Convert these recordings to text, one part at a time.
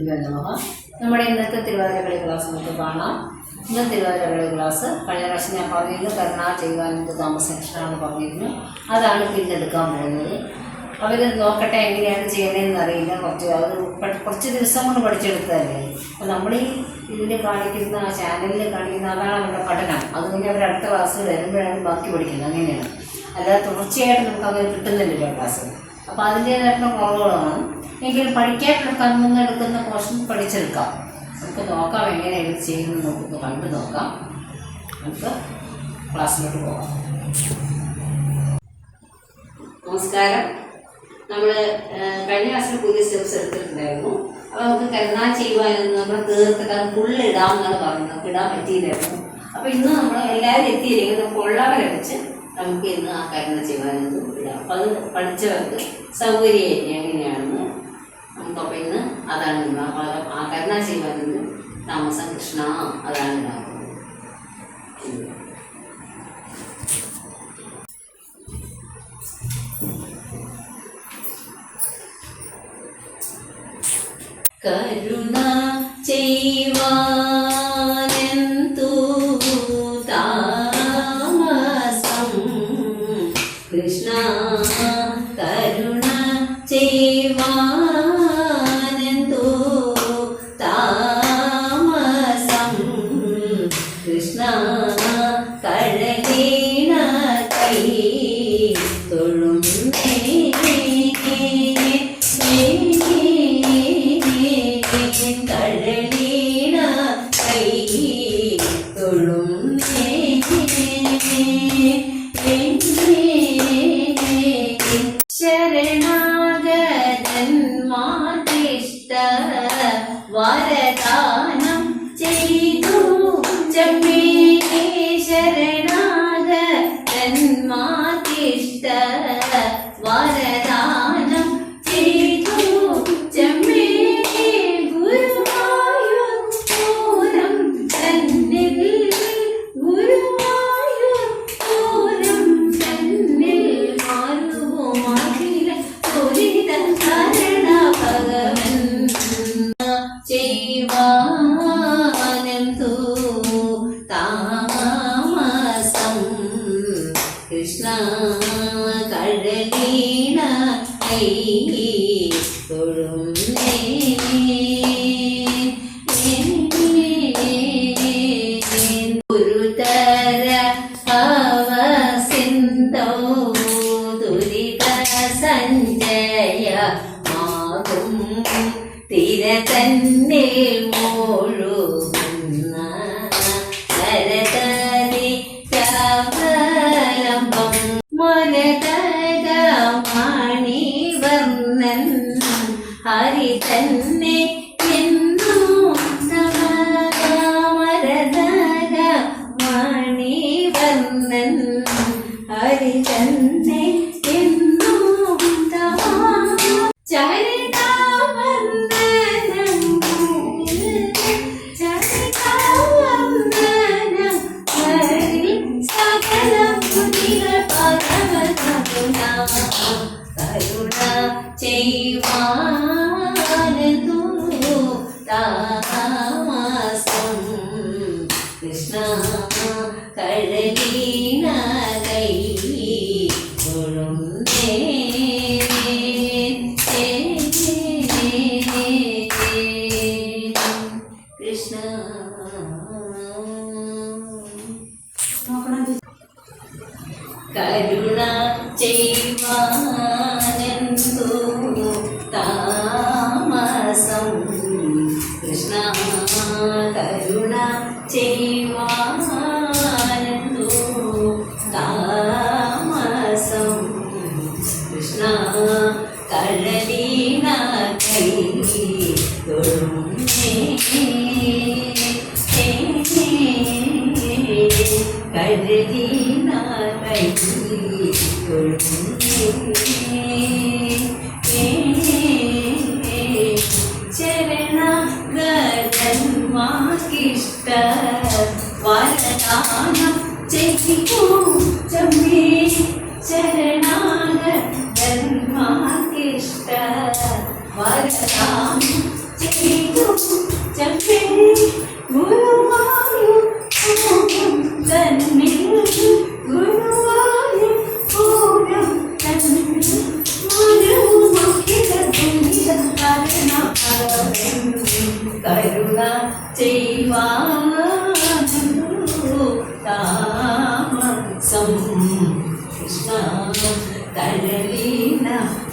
നമഃ നമ്മുടെ ഇന്നത്തെ തിരുവാതിരകളി ക്ലാസ് നമുക്ക് കാണാം. ഇന്നത്തെ തിരുവാതിരകളി ക്ലാസ് കഴിഞ്ഞ പ്രാവശ്യം ഞാൻ പറഞ്ഞിരുന്നു കരുണ ചെയ്യുവാനെന്ത് താമസമാണ് പറഞ്ഞിരുന്നു. അതാണ് പിന്നെടുക്കാൻ പോകുന്നത്. അവർ നോക്കട്ടെ എങ്ങനെയാണ് ചെയ്യണതെന്ന് അറിയില്ല. കുറച്ച് അത് കുറച്ച് ദിവസം കൊണ്ട് പഠിച്ചെടുത്തതല്ലേ? അപ്പോൾ നമ്മൾ ഈ ഇതിൽ കാണിക്കുന്ന ചാനലിൽ കാണിക്കുന്ന അതാണ് അവരുടെ പഠനം. അത് കഴിഞ്ഞ് അവർ അടുത്ത ക്ലാസ് വരുമ്പോഴാണ് ബാക്കി പഠിക്കുന്നത്. അങ്ങനെയാണ്. അല്ലാതെ തുടർച്ചയായിട്ട് നമുക്ക് അങ്ങനെ കിട്ടുന്നില്ലല്ലോ ക്ലാസ് അപ്പോൾ അതിന്റേതായിട്ടുള്ള കുറവുകളാണ്. എങ്കിലും പഠിക്കാനുള്ള എടുക്കുന്ന പോർഷൻ പഠിച്ചെടുക്കാം. നമുക്ക് നോക്കാം എങ്ങനെ ഇത് ചെയ്യുന്നത് നമുക്ക് കണ്ടു നോക്കാം. നമുക്ക് ക്ലാസ്സിലോട്ട് പോകാം. നമസ്കാരം. നമ്മൾ കഴിഞ്ഞ ക്ലാസ്സിൽ പുതിയ സ്റ്റെപ്സ് എടുത്തിട്ടുണ്ടായിരുന്നു. അപ്പോൾ നമുക്ക് കരുതാൻ ചെയ്യുവാനും നമ്മൾ തീർത്തിട്ട് ഇടാം എന്നാണ് പറഞ്ഞത്. നമുക്ക് ഇടാൻ പറ്റിയില്ലായിരുന്നു. അപ്പോൾ ഇന്ന് നമ്മൾ എല്ലാവരും എത്തിയിരിക്കുന്നത് കൊള്ളവരെ നമുക്ക് ഇന്ന് ആ കരുണ ചെയ്യുവാനെന്ന് ഇടാം അപ്പോൾ അത് പഠിച്ചവർക്ക് സൗകര്യം എങ്ങനെയാണെന്ന് നമുക്കപ്പോൾ ഇന്ന് അതാണ് ഇന്ന് അപ്പോൾ ആ കരുണ ചെയ്യുവാനൊന്നും താമസം കൃഷ്ണ അതാണ് ഉണ്ടാകുന്നത് കരുണ ചെയ്വാനെന്തു തൊഴുന്നേ ശരണാഗതന്മാർക്കിഷ്ട വരദാനം ചെയ്തു ചമ്മേ ശരണാഗതന്മാർക്കിഷ്ട കൃഷ്ണ കഴലീണ കൈ തൊഴുന്നേ ഗുരുതര അവസിന്തോ ദുരിത സഞ്ജയ മാകും തിര തന്നെ മോഴുന്ന തന്നെ എന്നു മരതര മണിവർണൻ ഹരി തന്നെ എന്നു പരമകരുണ കരുണ താമസം കൃഷ്ണ കഴലീന കൈ തൊഴുന്നേ കൃഷ്ണ കരുണ കരുണ ചെയ്വാനെന്തു താമസം കൃഷ്ണ കഴലീന കൈ തൊഴുന്നേ నాకిష్ట వరదాన చెసికో చమే శరణాగ జన్మాకిష్ట వరదాన చెసికో చమే గురుమా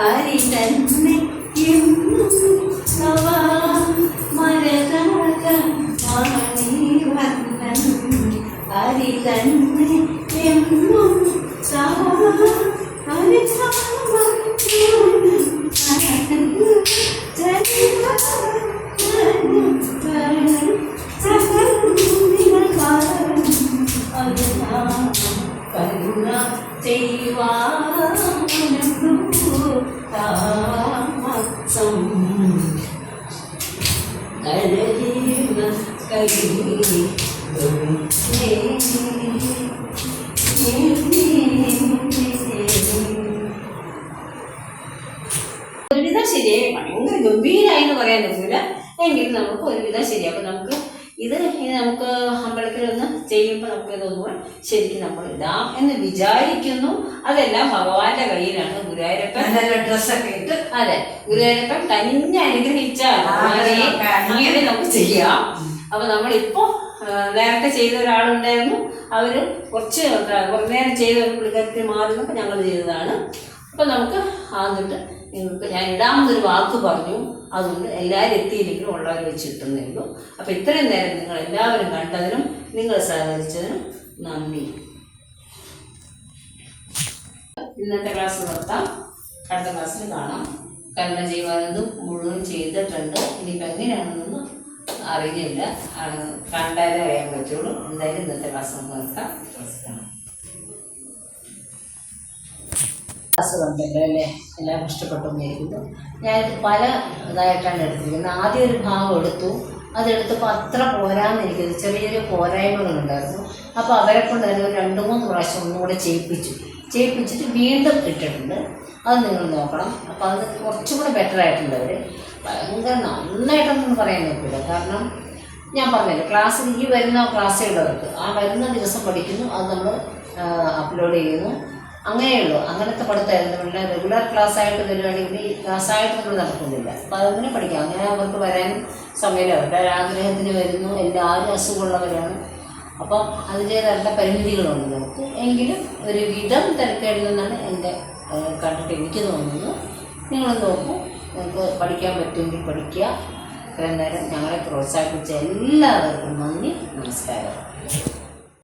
ഹരി ഒരുവിധം ശരിയായി ഭയങ്കര ഗംഭീരമായി എന്ന് പറയാൻ പറ്റില്ല എങ്കിലും നമുക്ക് ഒരുവിധം അപ്പം നമുക്ക് ഇത് ഇനി നമുക്ക് അമ്പലത്തിൽ ഒന്ന് ചെയ്യുമ്പോൾ നമുക്ക് ഇതൊന്നും ശരിക്കും നമ്മൾ ഇടാം എന്ന് വിചാരിക്കുന്നു. അതെല്ലാം ഭഗവാന്റെ കയ്യിലാണ്. ഗുരുവായൂരപ്പൻ ഡ്രസ്സൊക്കെ ഇട്ട്. അതെ ഗുരുവായൂരപ്പൻ തന്നെ അനുഗ്രഹിച്ചാൽ അങ്ങനെ നമുക്ക് ചെയ്യാം. അപ്പൊ നമ്മളിപ്പോ നേരത്തെ ചെയ്ത ഒരാളുണ്ടായിരുന്നു. അവർ കുറച്ച് കുറച്ച് നേരം ചെയ്ത ഒരു പുള്ളിക്കാരത്തിൽ മാറുന്നപ്പോൾ ഞങ്ങൾ ചെയ്തതാണ്. അപ്പൊ നമുക്ക് ആദ്യട്ട് നിങ്ങൾക്ക് ഞാൻ ഇടാമെന്നൊരു വാക്ക് പറഞ്ഞു. അതുകൊണ്ട് എല്ലാവരും എത്തിയില്ലെങ്കിലും ഉള്ളവർ വെച്ച് കിട്ടുന്നേ ഉള്ളൂ. അപ്പൊ ഇത്രയും നേരം നിങ്ങൾ എല്ലാവരും കണ്ടതിനും നിങ്ങൾ സഹകരിച്ചതിനും നന്ദി. ഇന്നത്തെ ക്ലാസ് നിർത്താം. അടുത്ത ക്ലാസ്സിൽ കാണാം. കരുണ ചെയ്യുവാനതും മുഴുവൻ ചെയ്തിട്ടുണ്ട്. ഇനിയിപ്പോൾ എങ്ങനെയാണെന്നൊന്നും അറിയില്ല കണ്ടാലേ അറിയാൻ പറ്റുള്ളൂ. എന്തായാലും ഇന്നത്തെ ക്ലാസ് നമുക്ക് നിർത്താം ക്ലാസ് കണ്ടല്ലോ അല്ലേ? എല്ലാവരും ഇഷ്ടപ്പെട്ടു ഞാനിത് പല ഇതായിട്ടാണ് എടുത്തിരിക്കുന്നത്. ആദ്യം ഒരു ഭാഗം എടുത്തു. അതെടുത്തപ്പോൾ അത്ര പോരാന്ന് ചെറിയ ചെറിയ പോരായ്മകളുണ്ടായിരുന്നു. അപ്പോൾ അവരെ കൊണ്ട് തന്നെ രണ്ട് മൂന്ന് പ്രാവശ്യം ഒന്നുകൂടെ ചെയ്യിപ്പിച്ചു. ചെയ്യിപ്പിച്ചിട്ട് വീണ്ടും ഇട്ടിട്ടുണ്ട്. അത് നിങ്ങൾ നോക്കണം. അപ്പോൾ അത് കുറച്ചും കൂടെ ബെറ്റർ ആയിട്ടുണ്ട് അവർ ഭയങ്കര നന്നായിട്ടൊന്നും പറയാൻ നോക്കില്ല കാരണം ഞാൻ പറഞ്ഞല്ലോ ക്ലാസ്സിൽ ഈ വരുന്ന ക്ലാസ്സുകളവർക്ക് ആ വരുന്ന ദിവസം പഠിക്കുന്നു അത് നമ്മൾ അപ്ലോഡ് ചെയ്യുന്നു. അങ്ങനെയുള്ളൂ അങ്ങനത്തെ പഠിത്തമായിരുന്നു. നമ്മളുടെ റെഗുലർ ക്ലാസ് ആയിട്ട് വരികയാണെങ്കിൽ ക്ലാസ് ആയിട്ട് നമ്മൾ നടക്കുന്നില്ല. അപ്പം അതങ്ങനെ പഠിക്കാം. അങ്ങനെ അവർക്ക് വരാൻ സമയമില്ല. അവരുടെ ആഗ്രഹത്തിന് വരുന്നു. എല്ലാവരും അസുഖമുള്ളവരാണ്. അപ്പം അതിന്റേതായിട്ടുള്ള പരിമിതികളുണ്ട് നമുക്ക്. എങ്കിലും ഒരു വിധം തിരക്കേടില്ലെന്നാണ് എന്റെ കണ്ടിട്ട് എനിക്ക് തോന്നുന്നത് നിങ്ങൾ നോക്കൂ. നിങ്ങൾക്ക് പഠിക്കാൻ പറ്റുമെങ്കിൽ പഠിക്കുക. ഇത്രയും നേരം ഞങ്ങളെ പ്രോത്സാഹിപ്പിച്ച എല്ലാവർക്കും നന്ദി നമസ്കാരം.